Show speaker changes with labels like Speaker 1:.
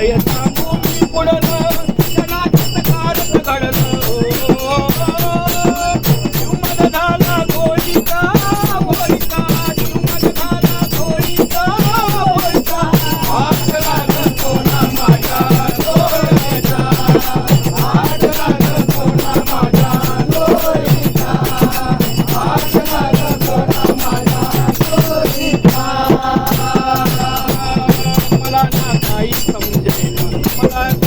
Speaker 1: काय सांगू मी बुडलं जगाचं कारच घडलं जीवन झाला गोळीचा गोळीचा जीवन झाला गोळीचा गोळीचा हात लागत कोणा माझ्या डोळ्याचा हात लागत कोणा माझ्या डोळ्याचा हात लागत कोणा माझ्या डोळ्याचा मला ना काही समजा Bye.